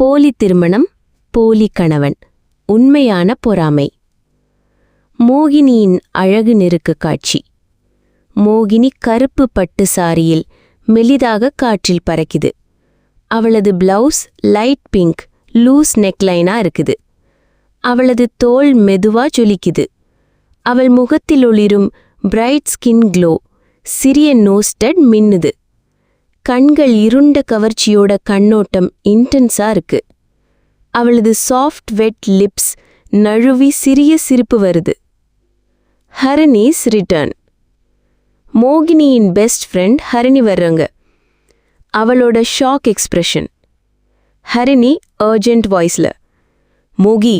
போலி திருமணம் போலி கணவன் உண்மையான பொறாமை. மோகினியின் அழகு நெருக்கு காட்சி. மோகினி கருப்பு பட்டு சாரியில் மெலிதாக காற்றில் பறக்குது. அவளது பிளவுஸ் லைட் பிங்க் லூஸ் நெக்லைனா இருக்குது. அவளது தோள் மெதுவா ஜொலிக்குது. அவள் முகத்தில் ஒளிரும் பிரைட் ஸ்கின் க்ளோ சிறிய நோஸ்டட் மின்னுது. கண்கள் இருண்ட கவர்ச்சியோட கண்ணோட்டம் இன்டென்ஸா இருக்கு. அவளது சாஃப்ட் வெட் லிப்ஸ் நழுவி சிறிய சிரிப்பு வருது. ஹரணிஸ் ரிட்டர்ன் மோகினியின் பெஸ்ட் ஃப்ரெண்ட் ஹரிணி வர்றாங்க. அவளோட ஷாக் எக்ஸ்பிரஷன் ஹரிணி அர்ஜென்ட் வாய்ஸ்ல மோகி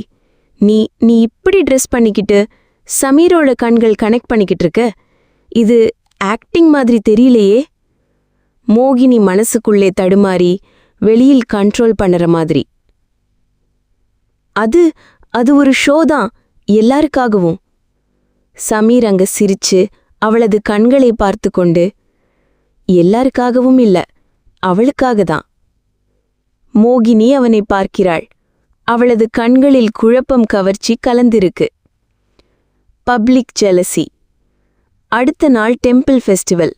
நீ நீ இப்படி ட்ரெஸ் பண்ணிக்கிட்டு சமீரோட கண்கள் கனெக்ட் பண்ணிக்கிட்டு இருக்க? இது ஆக்டிங் மாதிரி தெரியலையே. மோகினி மனசுக்குள்ளே தடுமாறி வெளியில் கண்ட்ரோல் பண்ணற மாதிரி. அது அது ஒரு ஷோ தான் எல்லாருக்காகவும். சமீர் அங்க சிரிச்சு அவளது கண்களை பார்த்து கொண்டு எல்லாருக்காகவும் இல்ல அவளுக்காக தான். மோகினி அவனை பார்க்கிறாள். அவளது கண்களில் குழப்பம் கவர்ச்சி கலந்திருக்கு. Public jealousy. அடுத்த நாள் டெம்பிள் ஃபெஸ்டிவல்.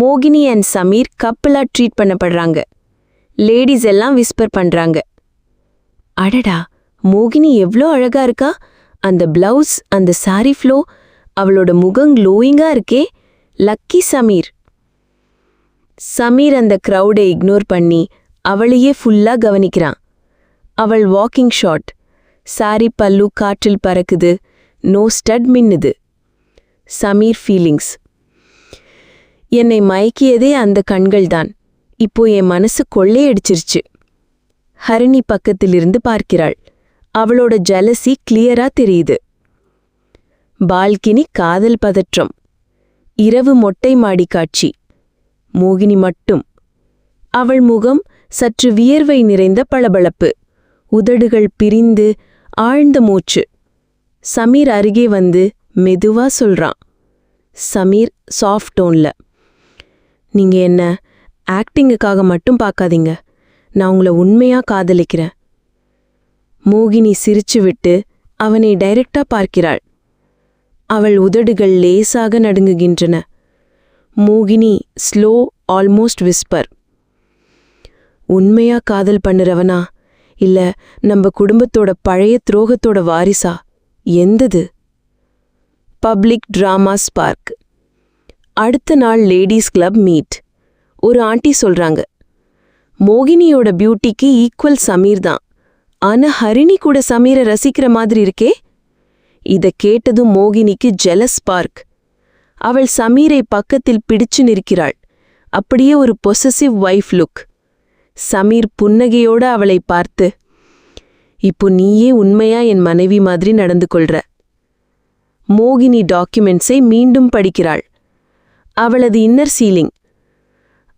மோகினி அண்ட் சமீர் கப்பலாக ட்ரீட் பண்ணப்படுறாங்க. லேடிஸ் எல்லாம் விஸ்பர் பண்றாங்க. அடடா மோகினி எவ்ளோ அழகா இருக்கா? அந்த பிளவுஸ் அந்த சாரி ஃப்ளோ அவளோட முகம் க்ளோயிங்காக இருக்கே. லக்கி சமீர் சமீர் அந்த க்ரௌடை இக்னோர் பண்ணி அவளையே ஃபுல்லா கவனிக்கிறான். அவள் வாக்கிங் ஷாட் சாரி பல்லு காற்றில் பறக்குது. நோ ஸ்டட் மின்னுது. சமீர் ஃபீலிங்ஸ் என்னை மயக்கியதே அந்த கண்கள்தான். இப்போ என் மனசு கொள்ளையடிச்சிருச்சு. ஹரிணி பக்கத்திலிருந்து பார்க்கிறாள். அவளோட ஜலசி கிளியரா தெரியுது. பால்கினி காதல் பதற்றம். இரவு மொட்டை மாடி காட்சி. மோகினி மட்டும். அவள் முகம் சற்று வியர்வை நிறைந்த பளபளப்பு. உதடுகள் பிரிந்து ஆழ்ந்த மூச்சு. சமீர் அருகே வந்து மெதுவா சொல்றான். சமீர் சாஃப்ட் டோன்ல நீங்க என்ன ஆக்டிங்குக்காக மட்டும் பார்க்காதீங்க. நான் உங்களை உண்மையா காதலிக்கிறேன். மோகினி சிரிச்சுவிட்டு அவனை டைரக்டா பார்க்கிறாள். அவள் உதடுகள் லேசாக நடுங்குகின்றன. மோகினி ஸ்லோ ஆல்மோஸ்ட் விஸ்பர். உண்மையா காதல் பண்ணுறவனா? இல்ல நம்ம குடும்பத்தோட பழைய துரோகத்தோட வாரிசா? எந்தது? Public drama spark. அடுத்த நாள் லேடீஸ் கிளப் மீட். ஒரு ஆண்டி சொல்றாங்க மோகினியோட பியூட்டிக்கு ஈக்குவல் சமீர் தான். ஆனா ஹரிணி கூட சமீரை ரசிக்கிற மாதிரி இருக்கே? இத கேட்டதும் மோகினிக்கு ஜெலஸ் பார்க் அவள் சமீரை பக்கத்தில் பிடிச்சு நிற்கிறாள். அப்படியே ஒரு பொசசிவ் வைஃப் லுக் சமீர் புன்னகையோட அவளை பார்த்து இப்போ நீயே உண்மையா என் மனைவி மாதிரி நடந்து கொள்ற? மோகினி டாக்குமெண்ட்ஸை மீண்டும் படிக்கிறாள். அவளது இன்னர் சீலிங்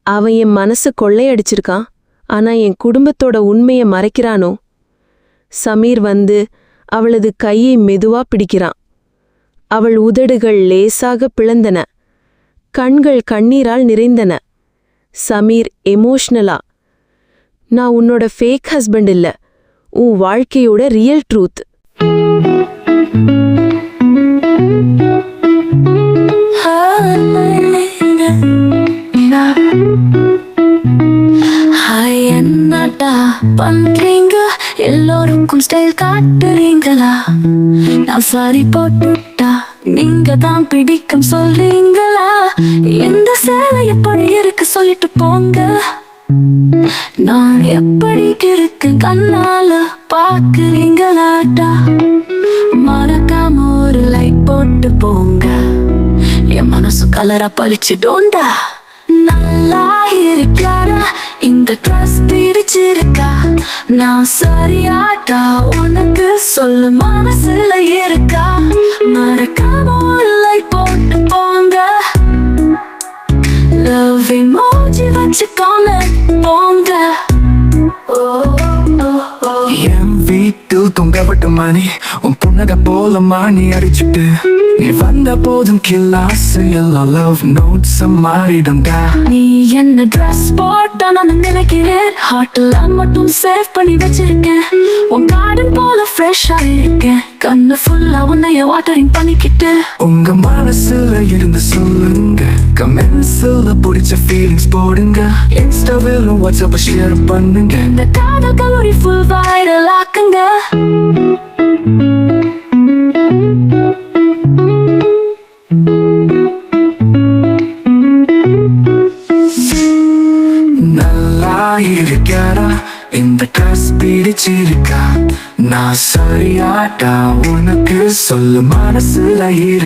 அவன் என் மனசை கொள்ளையடிச்சிருக்கான் ஆனா என் குடும்பத்தோட உண்மைய மறைக்கிறானோ? சமீர் வந்து அவளது கையை மெதுவா பிடிக்கிறான். அவள் உதடுகள் லேசாக பிளந்தன. கண்கள் கண்ணீரால் நிறைந்தன. சமீர் எமோஷ்னலா நான் உன்னோட ஃபேக் ஹஸ்பண்ட் இல்ல உன் வாழ்க்கையோட ரியல் ட்ரூத் காட்டுறீங்களா நான் சாரி போட்டுட்டா. நீங்க தான் பிடிக்கும் சொல்றீங்களா? எந்த சேவை எப்படி இருக்கு சொல்லிட்டு போங்க. நான் எப்படி இருக்கு கண்ணால பாக்குறீங்களாட்டா மறக்காம ஒரு லைட் போட்டு போங்க. என் மனசு கலரா பழிச்சிடோண்டா நல்லா இருக்காரா இந்த ட்ரெஸ் பிடிச்சிருக்கா நான் சரியாட்டா? உனக்கு சொல்லு மனசுல இருக்கா? மறக்காம ஒரு போட்டு போங்க. லவ் emoji வச்சுக்கோங்க போங்க. ஓ ஓ ஓ என் வீட்டில் தொங்கப்பட்ட மணி உன் புன்னக போல மாணி அடிச்சுட்டு. நீ வந்த போதும் கில்லாசு எல்லாம் லவ் நோட்ஸ் மாறிடும்டா. நீ என்ன ட்ரெஸ் போட்டா நான் நினைக்கிறேன். ஹார்ட்ல மட்டும் சேவ் பண்ணி வச்சிருக்கேன். உன் கார்டன் போல ஃப்ரெஷ்ஷா இருக்கேன். கண்ணு ஃபுல்லா உன்னைய வாட்டரிங் பண்ணிக்கிட்டு உங்க மனசுல இருந்து சொல்லுங்க. கமெண்ட்ஸ்ல பிடிச்ச ஃபீலிங்ஸ் போடுங்க. இன்ஸ்டாவிலும் வாட்ஸ்அப் ஷேர் பண்ணுங்க. இந்த காதல் கல்லூரி ஃபுல் வைரல் ஆக்குங்க. நல்லா இருக்கடா. இந்த ட்ரெஸ் பிடிச்சிருக்கா. நான் சரியாட்டா உனக்கு சொல்லு மனசுல இரு.